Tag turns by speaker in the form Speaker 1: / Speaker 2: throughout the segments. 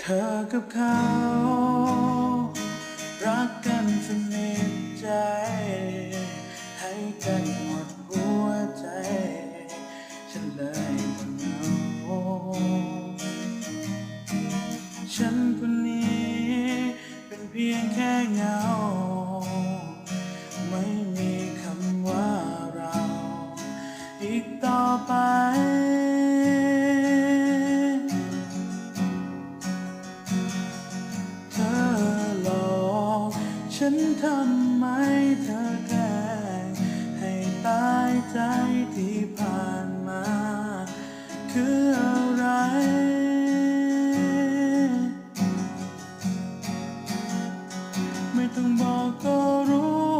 Speaker 1: เธอกับเขา รักกันสนิทใจ ให้กันหมดหัวใจ ฉันเลยมันเหงาฉันคนนี้ เป็นเพียงแค่เงา ไม่มีคำว่าเรา อีกต่อไป ฉันทำไมเธอแกล้งให้ตายใจที่ผ่านมา คืออะไร ไม่ต้องบอกก็รู้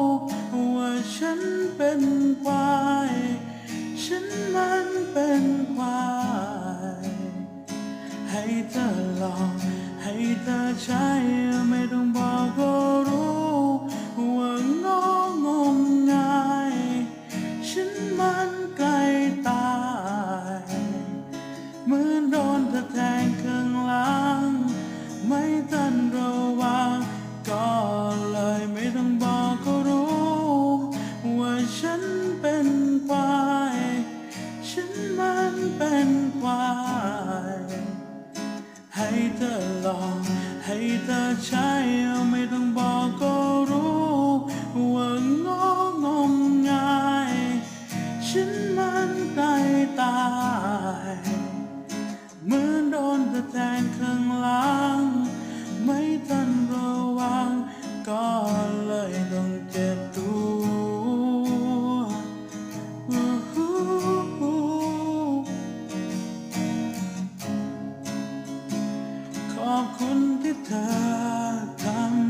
Speaker 1: ว่าฉันเป็นควาย ฉันมันเป็นควาย ให้เธอลอง ให้เธอใช้ เธอลองให้เธอใช้ ขอบคุณที่เธอทำ